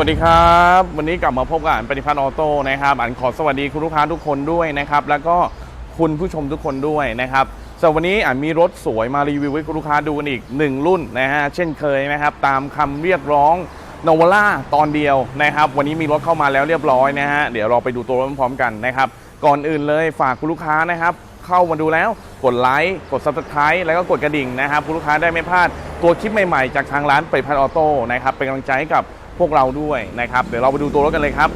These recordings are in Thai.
วัสดีครับ วันนี้กลับมาพบกับอันปฏิพัฒน์ออโต้นะครับอันขอสวัสดีคุณลูกค้าทุกคนด้วยนะครับ แล้วก็คุณผู้ชมทุกคนด้วยนะครับสำหรับวันนี้อันมีรถสวยมารีวิวให้คุณลูกค้าดูกันอีกหนึ่งรุ่นนะฮะเช่นเคยนะครับ ตามคำเรียกร้องโนวล่าตอนเดียวนะครับ วันนี้มีรถเข้ามาแล้วเรียบร้อยนะฮะเดี๋ยวเราไปดูตัวรถพร้อมกันนะครับ ก่อนอื่นเลยฝากคุณลูกค้านะครับเข้ามาดูแล้วกดไลค์กด subscribe แล้วก็กดกระดิ่งนะครับคุณลูกค้าได้ไม่พลาดตัวคลิปใหม่ๆ จากทางร้านเปิดพันออโต้นะครับเป็นกำลังใจให้กับ พวกเราด้วยนะครับ เดี๋ยวเราไปดูตัวรถกันเลยครับ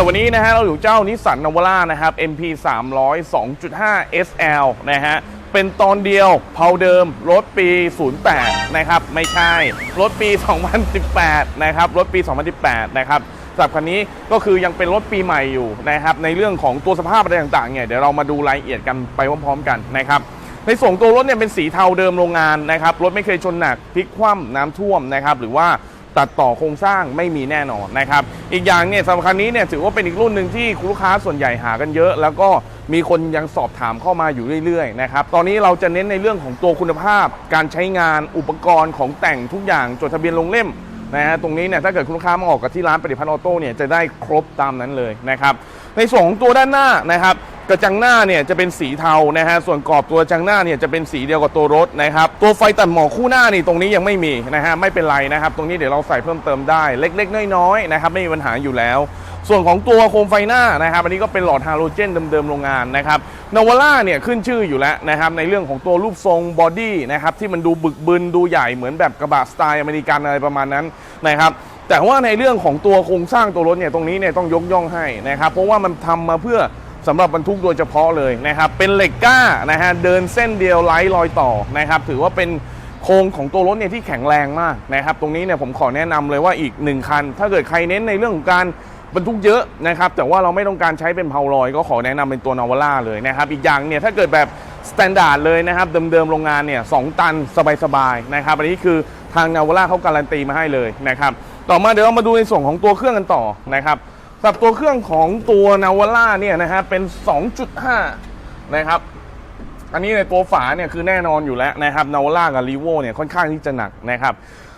แต่วันนี้นะฮะเราอยู่เจ้านิสสันนวล่านะครับ MP 300 2.5 SL นะฮะเป็นตอนเดียวเพาเดิม รถปี 08 นะครับ ไม่ใช่ รถปี 2018 นะครับ รถปี 2018 นะครับสำหรับคันนี้ก็คือยังเป็นรถปีใหม่อยู่นะครับ ในเรื่องของตัวสภาพอะไรต่างๆเนี่ยเดี๋ยวเรามาดูรายละเอียดกันไปพร้อมๆกันนะครับในส่วนตัวรถเนี่ยเป็นสีเทาเดิมโรงงานนะครับรถไม่เคยชนหนักพลิกคว่ำน้ำท่วมนะครับหรือว่า ตัดต่อโครงสร้างไม่มีแน่นอนนะครับ อีกอย่างเนี่ยสำหรับคันนี้เนี่ยถือว่าเป็นอีกรุ่นหนึ่งที่คุณลูกค้าส่วนใหญ่หากันเยอะ แล้วก็มีคนยังสอบถามเข้ามาอยู่เรื่อยๆนะครับ ตอนนี้เราจะเน้นในเรื่องของตัวคุณภาพ การใช้งานอุปกรณ์ของแต่งทุกอย่างจดทะเบียนลงเล่มนะฮะตรงนี้เนี่ยถ้าเกิดคุณลูกค้ามาออกกับที่ร้านปฏิพัฒน์ออโต้เนี่ยจะได้ครบตามนั้นเลยนะครับในส่วนของตัวด้านหน้านะครับ กระจังหน้าเนี่ยจะเป็นสีเทานะฮะส่วนกรอบตัวกระจังหน้าเนี่ยจะเป็นสีเดียวกับตัวรถนะครับตัวไฟตัดหมอกคู่หน้านี่ตรงนี้ยังไม่มีนะฮะไม่เป็นไรนะครับตรงนี้เดี๋ยวเราใส่เพิ่มเติมได้เล็ก ๆ น้อยๆนะครับไม่มีปัญหาอยู่แล้ว ส่วนของตัวโคมไฟหน้านะครับอันนี้ก็เป็นหลอดฮาโลเจนเดิมๆโรงงานนะครับนวล่าเนี่ยขึ้นชื่ออยู่แล้วนะครับในเรื่องของตัวรูปทรงบอดี้นะครับที่มันดูบึกบึนดูใหญ่เหมือนแบบกระบะสไตล์อเมริกันอะไรประมาณนั้นนะครับแต่ว่าในเรื่องของตัวโครงสร้างตัวรถเนี่ยตรงนี้เนี่ยต้องยกย่องให้นะครับเพราะว่ามันทำมาเพื่อ สำหรับบรรทุกโดยเฉพาะเลยนะครับ เป็นเหล็กก้านะฮะเดินเส้นเดียวไร้รอยต่อนะครับถือว่าเป็นโครงของตัวรถเนี่ยที่แข็งแรงมากนะครับ ตรงนี้เนี่ยผมขอแนะนำเลยว่าอีกหนึ่งคัน ถ้าเกิดใครเน้นในเรื่องของการบรรทุกเยอะนะครับ แต่ว่าเราไม่ต้องการใช้เป็นเพาลอย ก็ขอแนะนำเป็นตัวนาวาร่าเลยนะครับ อีกอย่างเนี่ยถ้าเกิดแบบสแตนดาร์ดเลยนะครับ เดิมๆโรงงานเนี่ยสองตันสบายๆนะครับ อันนี้คือทางนาวาร่าเขาการันตีมาให้เลยนะครับ ต่อมาเดี๋ยวเรามาดูในส่วนของตัวเครื่องกันต่อนะครับ สำหรับตัวเครื่องของตัวนาวาร่าเนี่ยนะฮะเป็น 2.5 นะครับ อันนี้ในตัวฝาเนี่ยคือแน่นอนอยู่แล้วนะครับนาวาร่ากับรีโวเนี่ยค่อนข้างที่จะหนักนะครับ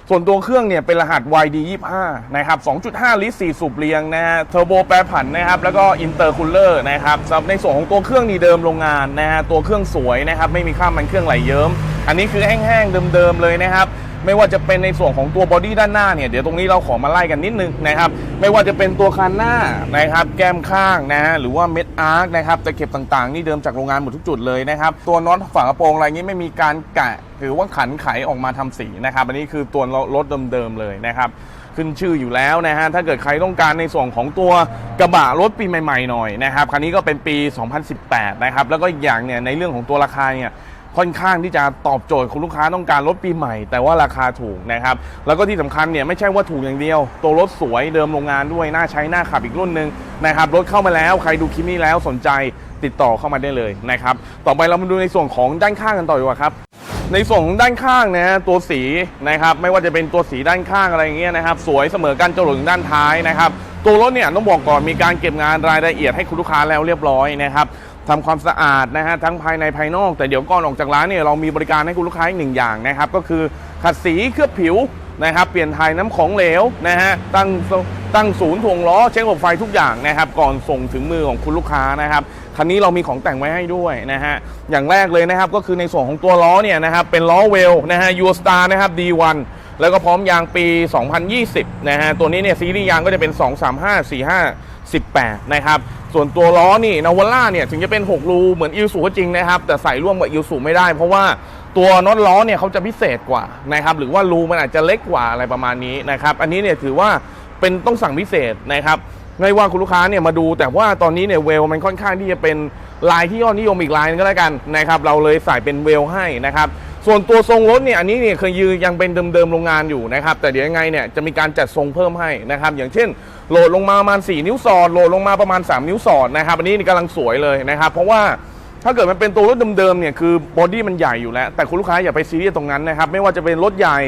ส่วนตัวเครื่องเนี่ยเป็นรหัส YD 25 นะครับ 2.5 ลิตร 4 สูบเรียงนะฮะเทอร์โบแปรผันนะครับ แล้วก็อินเตอร์คูลเลอร์นะครับสำหรับในส่วนของตัวเครื่องนี่เดิมโรงงานนะฮะตัวเครื่องสวยนะครับ ไม่มีข้ามมันเครื่องไหลเยิ้ม อันนี้คือแห้งๆเดิมๆเลยนะครับ ไม่ว่าจะเป็นในส่วนของตัวบอดี้ด้านหน้าเนี่ยเดี๋ยวตรงนี้เราขอมาไล่กันนิดนึงนะครับ ไม่ว่าจะเป็นตัวคันหน้านะครับ แก้มข้างนะฮะหรือว่าเม็ดอาร์คนะครับตะเข็บต่างๆ นี่เดิมจากโรงงานหมดทุกจุดเลยนะครับ ตัวน็อตฝากระโปรงอะไรนี้ไม่มีการแกะหรือว่าขันไขออกมาทำสีนะครับ อันนี้คือตัวรถเดิมๆเลยนะครับขึ้นชื่ออยู่แล้วนะฮะ ถ้าเกิดใครต้องการในส่วนของตัวกระบะรถปีใหม่ๆหน่อยนะครับ คันนี้ก็เป็นปี 2018 นะครับ แล้วก็อีกอย่างเนี่ยในเรื่องของตัวราคาเนี่ย ค่อนข้างที่จะตอบโจทย์คุณลูกค้าต้องการรถปีใหม่ แต่ว่าราคาถูกนะครับ แล้วก็ที่สำคัญเนี่ยไม่ใช่ว่าถูกอย่างเดียว ตัวรถสวยเดิมโรงงานด้วยน่าใช้น่าขับอีกรุ่นหนึ่งนะครับรถเข้ามาแล้วใครดูคลิปนี้แล้วสนใจติดต่อเข้ามาได้เลยนะครับต่อไปเรามาดูในส่วนของด้านข้างกันต่อดีกว่าครับในส่วนด้านข้างนะฮะตัวสีนะครับไม่ว่าจะเป็นตัวสีด้านข้างอะไรเงี้ยนะครับสวยเสมอกันจนถึงด้านท้ายนะครับตัวรถเนี่ยต้องบอกก่อนมีการเก็บงานรายละเอียดให้คุณลูกค้าแล้วเรียบร้อยนะครับ ทำความสะอาดนะฮะทั้งภายในภายนอก แต่เดี๋ยวก่อนออกจากร้านเนี่ยเรามีบริการให้คุณลูกค้าอีกหนึ่งอย่างนะครับ ก็คือขัดสีเคลือบผิวนะครับ เปลี่ยนถ่ายน้ำของเหลวนะฮะตั้งตั้งศูนย์ถ่วงล้อเช็คระบบไฟทุกอย่างนะครับ ก่อนส่งถึงมือของคุณลูกค้านะครับคันนี้เรามีของแต่งไว้ให้ด้วยนะฮะอย่างแรกเลยนะครับก็คือในส่วนของตัวล้อเนี่ยนะครับเป็นล้อเวลนะฮะยูสตาร์นะครับ D1 แล้วก็พร้อมยางปี 2020 นะฮะตัวนี้เนี่ยซีรีส์ยางก็จะเป็น 235 45 18 นะครับ ส่วนตัวล้อนี่นาวาร่าเนี่ยถึงจะเป็น 6 รูเหมือนอิลสูก็จริงนะครับ แต่ใส่ร่วมกับอิลสูไม่ได้ เพราะว่าตัวน็อตล้อเนี่ยเขาจะพิเศษกว่านะครับหรือว่ารูมันอาจจะเล็กกว่าอะไรประมาณนี้นะครับอันนี้เนี่ยถือว่าเป็นต้องสั่งพิเศษนะครับไม่ว่าคุณลูกค้าเนี่ยมาดู แต่ว่าตอนนี้เนี่ยเวลมันค่อนข้างที่จะเป็นลายที่ยอดนิยมอีกลายนึงก็แล้วกันนะครับเราเลยใส่เป็นเวลให้นะครับ ส่วนตัวทรงรถเนี่ยอันนี้เนี่ยเคยยืนยังเป็นเดิมๆโรงงานอยู่นะครับแต่เดี๋ยวยังไงเนี่ยจะมีการจัดทรงเพิ่มให้นะครับอย่างเช่นโหลดลงมาประมาณ 4 นิ้วสอดโหลดลงมาประมาณ 3 นิ้วสอดนะครับอันนี้กำลังสวยเลยนะครับเพราะว่าถ้าเกิดมันเป็นตัวรถเดิมๆเนี่ยคือบอดี้มันใหญ่อยู่แล้ว แต่คุณลูกค้าอย่าไปซีเรียสตรงนั้นนะครับไม่ว่าจะเป็นรถใหญ่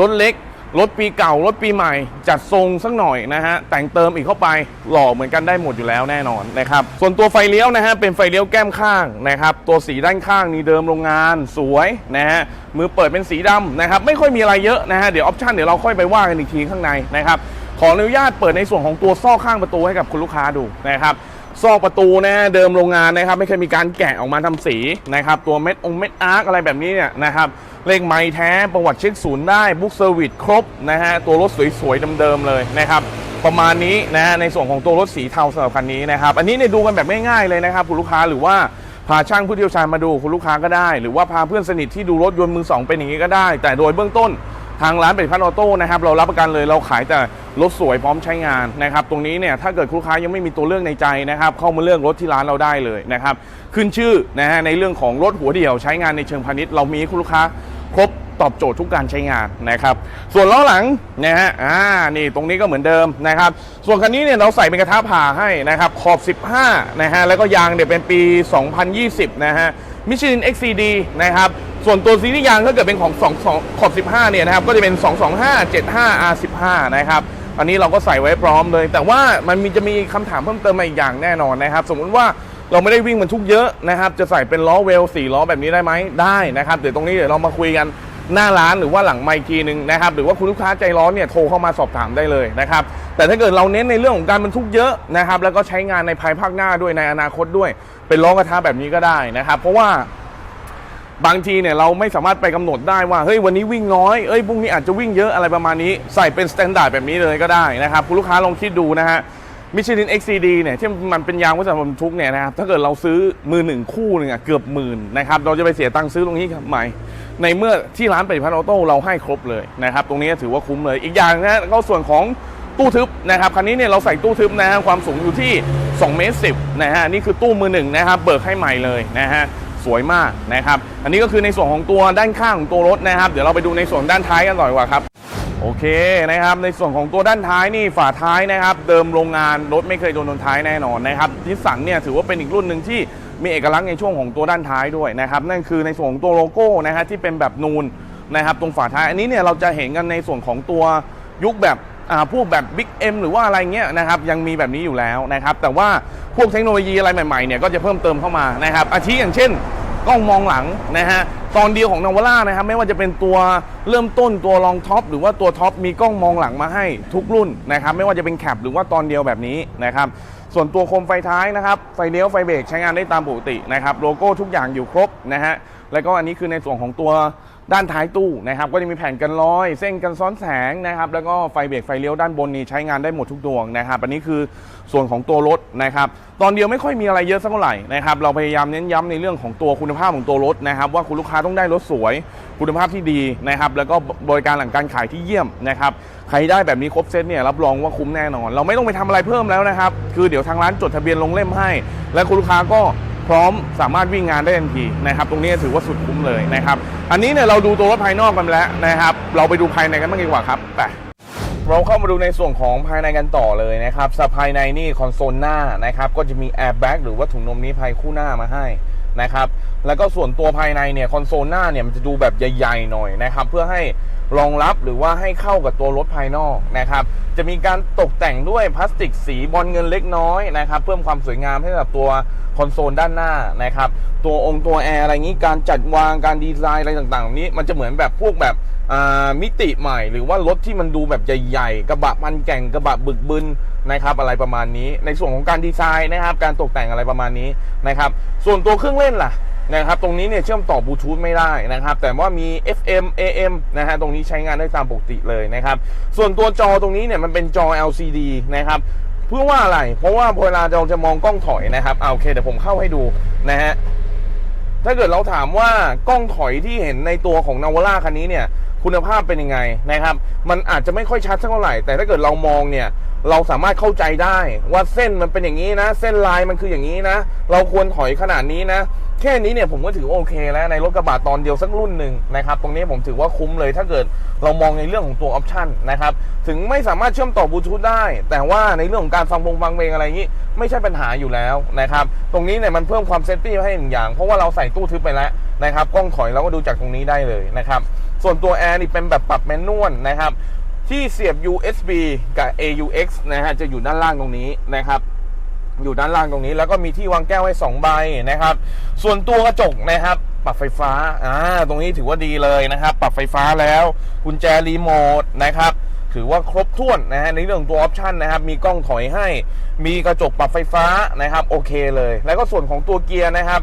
รถเล็ก รถปีเก่ารถปีใหม่ จัดทรงสักหน่อยนะฮะ แต่งเติมอีกเข้าไปหล่อเหมือนกันได้หมดอยู่แล้วแน่นอนนะครับ ส่วนตัวไฟเลี้ยวนะฮะ เป็นไฟเลี้ยวแก้มข้างนะครับ ตัวสีด้านข้างนี่เดิมโรงงานสวยนะฮะ มือเปิดเป็นสีดำนะครับ ไม่ค่อยมีอะไรเยอะนะฮะ เดี๋ยวออปชันเดี๋ยวเราค่อยไปว่ากันอีกทีข้างในนะครับ ขออนุญาตเปิดในส่วนของตัวซ่อข้างประตูให้กับคุณลูกค้าดูนะครับ ซอกประตูนะเดิมโรงงานนะครับ ไม่เคยมีการแกะออกมาทำสีนะครับ ตัวเม็ดองเม็ดอาร์คอะไรแบบนี้เนี่ยนะครับเลขไม้แท้ประวัติเช็คศูนย์ได้บุ๊กเซอร์วิสครบนะฮะตัวรถสวยๆเดิมๆเลยนะครับประมาณนี้นะฮะในส่วนของตัวรถสีเทาสำหรับคันนี้นะครับ อันนี้เนี่ยดูกันแบบง่ายๆเลยนะครับคุณลูกค้าหรือว่าพาช่างผู้เชี่ยวชาญมาดูคุณลูกค้าก็ได้ หรือว่าพาเพื่อนสนิทที่ดูรถยนต์มือสองเป็นอย่างนี้ก็ได้ แต่โดยเบื้องต้น ทางร้านเป็นพันออโต้นะครับเรารับประกันเลยเราขายแต่รถสวยพร้อมใช้งานนะครับตรงนี้เนี่ยถ้าเกิดลูกค้ายังไม่มีตัวเลือกในใจนะครับเข้ามาเลือกรถที่ร้านเราได้เลยนะครับขึ้นชื่อนะฮะในเรื่องของรถหัวเดี่ยวใช้งานในเชิงพาณิชย์เรามีคุณลูกค้าครบตอบโจทย์ทุกการใช้งานนะครับ ส่วนล้อหลังนะฮะอ่านี่ตรงนี้ก็เหมือนเดิมนะครับ ส่วนคันนี้เนี่ยเราใส่เป็นกระทะผ่าให้นะครับขอบ 15นะฮะแล้วก็ยางเนี่ยเป็นปี 2020 นะฮะ มิชลิน XCD นะครับ ส่วนตัวซีรีส์ยางถ้าเกิดเป็นของ2 2ขอบ 15 เนี่ยนะครับ ก็จะเป็น 225 75 R15 นะครับ อันนี้เราก็ใส่ไว้พร้อมเลย แต่ว่ามันมีจะมีคำถามเพิ่มเติมมาอีกอย่างแน่นอนนะครับ สมมุติว่าเราไม่ได้วิ่งบรรทุกเยอะนะครับ จะใส่เป็นล้อเวล4ล้อแบบนี้ได้ไหมได้นะครับ เดี๋ยวตรงนี้เดี๋ยวเรามาคุยกันหน้าร้านหรือว่าหลังไมค์ทีนึงนะครับ หรือว่าคุณลูกค้าใจร้อนเนี่ยโทรเข้ามาสอบถามได้เลยนะครับ แต่ถ้าเกิดเราเน้นในเรื่องของการบรรทุกเยอะนะครับ แล้วก็ใช้งานในภายภาคหน้าด้วยในอนาคตด้วย เป็นล้อกระทะแบบนี้ก็ได้นะครับ เพราะว่าบางทีเนี่ยเราไม่สามารถไปกำหนดได้ว่าเฮ้ยวันนี้วิ่งน้อยเอ้ยพรุ่งนี้อาจจะวิ่งเยอะอะไรประมาณนี้ ใส่เป็นสแตนดาร์ดแบบนี้เลยก็ได้นะครับคุณลูกค้าลองคิดดูนะฮะมิชลิน XCD เนี่ยที่มันเป็นยางวัสดุบรรทุกเนี่ยนะครับถ้าเกิดเราซื้อมือหนึ่งคู่หนึ่งอะเกือบหมื่นนะครับเราจะไปเสียตังค์ซื้อตรงนี้ทำไมในเมื่อที่ร้านปฏิพัฒน์ออโต้เราให้ครบเลยนะครับตรงนี้ถือว่าคุ้มเลย อีกอย่างนะก็ส่วนของ ตู้ทึบนะครับคันนี้เนี่ยเราใส่ตู้ทึบนะฮะความสูงอยู่ที่2เมตร10นะฮะนี่คือตู้มือหนึ่งนะครับเบิกให้ใหม่เลยนะฮะสวยมากนะครับอันนี้ก็คือในส่วนของตัวด้านข้างของตัวรถนะครับ เดี๋ยวเราไปดูในส่วนด้านท้ายกันหน่อยดีกว่าครับโอเคนะครับในส่วนของตัวด้านท้ายนี่ฝาท้ายนะครับ เดิมโรงงานรถไม่เคยโดนโดนท้ายแน่นอนนะครับนิสสันเนี่ยถือว่าเป็นอีกรุ่นหนึ่งที่มีเอกลักษณ์ในช่วงของตัวด้านท้ายด้วยนะครับนั่นคือในส่วนของตัวโลโก้นะฮะที่เป็นแบบนูนนะครับตรงฝาท้ายอันนี้เนี่ยเราจะเห็นกันในส่วนของตัวยุคแบบ พวกแบบ Big M หรือว่าอะไรเงี้ยนะครับยังมีแบบนี้อยู่แล้วนะครับแต่ว่าพวกเทคโนโลยีอะไรใหม่ๆเนี่ยก็จะเพิ่มเติมเข้ามานะครับอาทิอย่างเช่นกล้องมองหลังนะฮะตอนเดียวของนาวาร่านะครับไม่ว่าจะเป็นตัวเริ่มต้นตัวรองท็อปหรือว่าตัวท็อปมีกล้องมองหลังมาให้ทุกรุ่นนะครับไม่ว่าจะเป็นแคปหรือว่าตอนเดียวแบบนี้นะครับส่วนตัวโคมไฟท้ายนะครับไฟเลี้ยวไฟเบรกใช้งานได้ตามปกตินะครับโลโก้ทุกอย่างอยู่ครบนะฮะแล้วก็อันนี้คือในส่วนของตัว ด้านท้ายตู้นะครับก็จะมีแผ่นกันรอย เส้นกันซ้อนแสงนะครับแล้วก็ไฟเบรกไฟเลี้ยวด้านบนนี้ใช้งานได้หมดทุกดวงนะครับอันนี้คือส่วนของตัวรถนะครับตอนเดียวไม่ค่อยมีอะไรเยอะสักเท่าไหร่นะครับเราพยายามเน้นย้ำในเรื่องของตัวคุณภาพของตัวรถนะครับว่าคุณลูกค้าต้องได้รถสวย คุณภาพที่ดีนะครับแล้วก็บริการหลังการขายที่เยี่ยมนะครับใครได้แบบนี้ครบเซตเนี่ยรับรองว่าคุ้มแน่นอน เราไม่ต้องไปทำอะไรเพิ่มแล้วนะครับคือเดี๋ยวทางร้านจดทะเบียนลงเล่มให้ และคุณลูกค้าก็ พร้อมสามารถวิ่งงานได้ทันทีนะครับ ตรงนี้ถือว่าสุดคุ้มเลยนะครับ อันนี้เนี่ยเราดูตัวรถภายนอกกันแล้วนะครับ เราไปดูภายในกันบ้างดีกว่าครับไปเราเข้ามาดูในส่วนของภายในกันต่อเลยนะครับสภายในนี่คอนโซลหน้านะครับ ก็จะมีแอร์แบ็กหรือว่าถุงนมนิรภัยคู่หน้ามาให้นะครับ แล้วก็ส่วนตัวภายในเนี่ยคอนโซลหน้าเนี่ยมันจะดูแบบใหญ่ๆหน่อยนะครับ เพื่อให้ รองรับหรือว่าให้เข้ากับตัวรถภายนอกนะครับ จะมีการตกแต่งด้วยพลาสติกสีบอลเงินเล็กน้อยนะครับเพิ่มความสวยงามให้กับตัวคอนโซลด้านหน้านะครับ ตัวองค์ตัวแอร์อะไรอย่างนี้การจัดวางการดีไซน์อะไรต่างๆ นี้มันจะเหมือนแบบพวกแบบมิติใหม่ หรือว่ารถที่มันดูแบบใหญ่ๆกระบะมันแก่งกระบะบึกบึนนะครับ อะไรประมาณนี้ ในส่วนของการดีไซน์นะครับ การตกแต่งอะไรประมาณนี้นะครับ ส่วนตัวเครื่องเล่นล่ะ นะครับ ตรงนี้เนี่ยเชื่อมต่อบลูทูธไม่ได้นะครับ แต่ว่ามี FM AM นะฮะตรงนี้ใช้งานได้ตามปกติเลยนะครับ ส่วนตัวจอตรงนี้เนี่ยมันเป็นจอ LCD นะครับเพื่อว่าอะไร เพราะว่าเวลาเราจะมองกล้องถอยนะครับเอาโอเคเดี๋ยวผมเข้าให้ดูนะฮะถ้าเกิดเราถามว่ากล้องถอยที่เห็นในตัวของนาวาร่าคันนี้เนี่ยคุณภาพเป็นยังไงนะครับ มันอาจจะไม่ค่อยชัดสักเท่าไหร่ แต่ถ้าเกิดเรามองเนี่ยเราสามารถเข้าใจได้ว่าเส้นมันเป็นอย่างนี้นะ เส้นลายมันคืออย่างนี้นะ เราควรถอยขนาดนี้นะ แค่นี้เนี่ยผมก็ถือโอเคแล้วในรถกระบะตอนเดียวสักรุ่นหนึ่งนะครับ ตรงนี้ผมถือว่าคุ้มเลยถ้าเกิดเรามองในเรื่องของตัวออปชันนะครับ ถึงไม่สามารถเชื่อมต่อบลูทูธได้ แต่ว่าในเรื่องของการฟังวงฟังเพลงอะไรอย่างนี้ ไม่ใช่ปัญหาอยู่แล้วนะครับ ตรงนี้เนี่ยมันเพิ่มความเซฟตี้ให้หนึ่งอย่าง เพราะว่าเราใส่ตู้ทึบไปแล้วนะครับ กล้องถอยเราก็ดูจากตรงนี้ได้เลยนะครับ ส่วนตัวแอร์นี่เป็นแบบปรับแมนนวลนะครับ ที่เสียบ USB กับ AUX นะฮะจะอยู่ด้านล่างตรงนี้นะครับอยู่ด้านล่างตรงนี้แล้วก็มีที่วางแก้วให้2ใบนะครับ ส่วนตัวกระจกนะครับ ปรับไฟฟ้าอ่าตรงนี้ถือว่าดีเลยนะครับ ปรับไฟฟ้าแล้วกุญแจรีโมทนะครับ ถือว่าครบถ้วนนะฮะในเรื่องตัวออปชันนะครับมีกล้องถอยให้ มีกระจกปรับไฟฟ้านะครับโอเคเลย แล้วก็ส่วนของตัวเกียร์นะครับ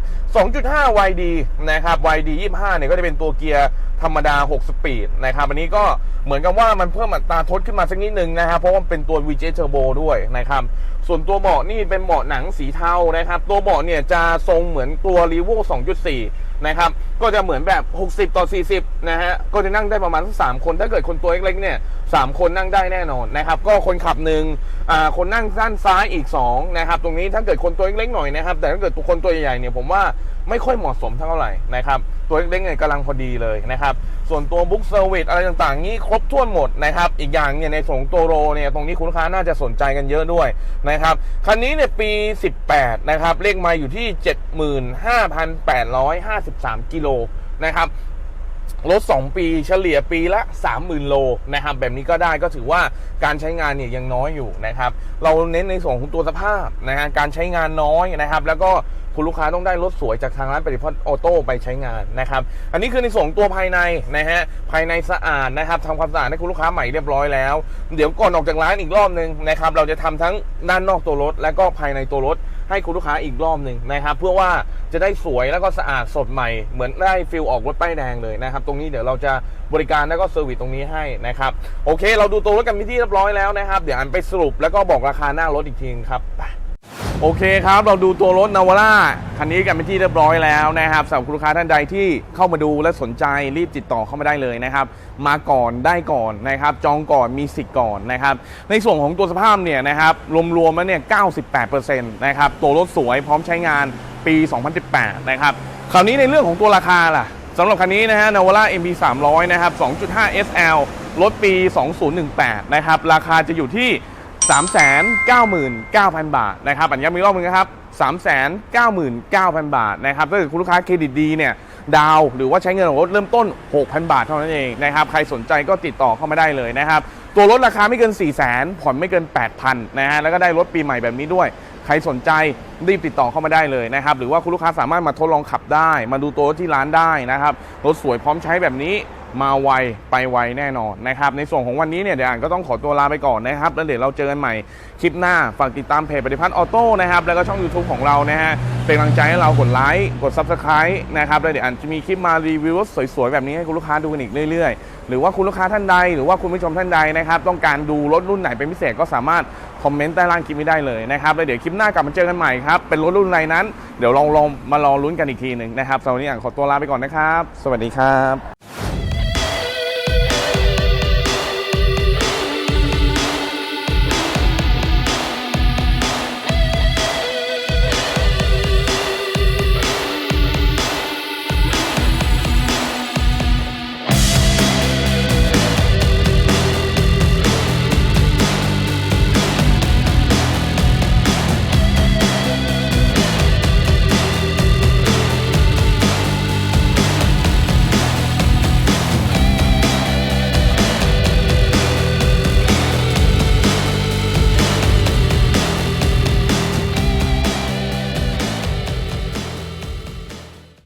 2.5 YD นะครับ YD 25 เนี่ยก็จะเป็นตัวเกียร์ธรรมดา 6 สปีดนะครับอันนี้ก็เหมือนกับว่ามันเพิ่มอัตราทดขึ้นมาสักนิดนึงนะครับเพราะว่าเป็นตัว VJ Turbo ด้วยนะครับส่วนตัวเบาะนี่เป็นเบาะหนังสีเทานะครับตัวเบาะเนี่ยจะทรงเหมือนตัว r e v o 2.4 นะครับ ก็จะเหมือนแบบ 60 ต่อ 40 นะฮะ ก็จะนั่งได้ประมาณสักสามคน ถ้าเกิดคนตัวเล็กๆเนี่ยสามคนนั่งได้แน่นอนนะครับ ก็คนขับหนึ่งอ่าคนนั่งด้านซ้ายอีก2นะครับ ตรงนี้ถ้าเกิดคนตัวเล็กๆหน่อยนะครับ แต่ถ้าเกิดคนตัวใหญ่ๆเนี่ยผมว่า ไม่ค่อยเหมาะสมเท่าไหร่นะครับตัวเล็กๆเนี่ยกำลังพอดีเลยนะครับส่วนตัวบุ๊กเซอร์วิสอะไรต่างๆ นี้ครบถ้วนหมดนะครับอีกอย่างเนี่ยในส่วนของตัวโรเนี่ยตรงนี้คุณลูกค้าน่าจะสนใจกันเยอะด้วยนะครับคันนี้เนี่ยปี 18นะครับเลขไมาอยู่ที่ 75,853 กิโลนะครับรถ 2 ปีเฉลี่ยปีละ 30,000 โลนะครับแบบนี้ก็ได้ก็ถือว่าการใช้งานเนี่ยยังน้อยอยู่นะครับ เราเน้นในส่วนของตัวสภาพนะฮะการใช้งานน้อยนะครับ แล้วก็ คุณลูกค้าต้องได้รถสวยจากทางร้านปฏิพัฒน์ออโต้ไปใช้งานนะครับ อันนี้คือในส่วนของตัวภายในนะฮะ ภายในสะอาดนะครับทำความสะอาดให้คุณลูกค้าใหม่เรียบร้อยแล้ว เดี๋ยวก่อนออกจากร้านอีกรอบหนึ่งนะครับ เราจะทำทั้งด้านนอกตัวรถ และก็ภายในตัวรถให้คุณลูกค้าอีกรอบหนึ่งนะครับ เพื่อว่าจะได้สวยแล้วก็สะอาดสดใหม่ เหมือนได้ฟิลออกรถป้ายแดงเลยนะครับ ตรงนี้เดี๋ยวเราจะบริการแล้วก็เซอร์วิสตรงนี้ให้นะครับ โอเค เราดูตัวรถกันเป็นที่เรียบร้อยแล้วนะครับ เดี๋ยวอันไปสรุปแล้วก็บอกราคาหน้ารถอีกทีครับไป โอเคครับ เราดูตัวรถนาวาร่าคันนี้กันเป็นที่เรียบร้อยแล้วนะครับสำหรับคุณลูกค้าท่านใดที่เข้ามาดูและสนใจรีบติดต่อเข้ามาได้เลยนะครับ มาก่อนได้ก่อนนะครับ จองก่อนมีสิทธิ์ก่อนนะครับ ในส่วนของตัวสภาพเนี่ยนะครับรวมๆแล้วเนี่ย 98%นะครับตัวรถสวยพร้อมใช้งานปี 2018 นะครับคราวนี้ในเรื่องของตัวราคาล่ะสำหรับคันนี้นะฮะ Navara MP 300 นะครับ 2.5 SL รถปี 2018 นะครับราคาจะอยู่ที่ 399,000 บาทนะครับอันย้ำอีกรอบนึงนะครับ 399,000 บาทนะครับถ้าเกิดคุณลูกค้าเครดิตดีเนี่ยดาว หรือว่าใช้เงินของรถเริ่มต้น 6,000 บาทเท่านั้นเองนะครับใครสนใจก็ติดต่อเข้ามาได้เลยนะครับตัวรถราคาไม่เกิน 4 0 0 0 0 0ผ่อนไม่เกิน 8,000นะฮะแล้วก็ได้รถปีใหม่แบบนี้ด้วย ใครสนใจรีบติดต่อเข้ามาได้เลยนะครับหรือว่าคุณลูกค้าสามารถมาทดลองขับได้ มาดูตัวรถที่ร้านได้นะครับรถสวยพร้อมใช้แบบนี้ มาไวไปไวแน่นอนนะครับในส่วนของวันนี้เนี่ยเดี๋ยวอ่านก็ต้องขอตัวลาไปก่อนนะครับ แล้วเดี๋ยวเราเจอกันใหม่คลิปหน้าฝากติดตามเพจปฏิพัฒน์ออโต้นะครับแล้วก็ช่อง YouTube ของเรานะฮะเป็นกำลังใจให้เรากดไลค์กด Subscribe นะครับแล้วเดี๋ยวอ่านจะมีคลิปมารีวิวรถสวยๆแบบนี้ให้คุณลูกค้าดูกันอีกเรื่อยๆ หรือว่าคุณลูกค้าท่านใด หรือว่าคุณผู้ชมท่านใดนะครับต้องการดูรถรุ่นไหนเป็นพิเศษก็สามารถคอมเมนต์ใต้ล่างคลิปนี้ได้เลยนะครับแล้วเดี๋ยวคลิปหน้ากลับมาเจอกันใหม่ครับเป็นรถรุ่นอะไรนั้น เดี๋ยวลองลองมาลองลุ้นกันอีกทีหนึ่งนะครับสำหรับวันนี้อ่านขอตัวลาไปก่อนนะครับ สวัสดีครับ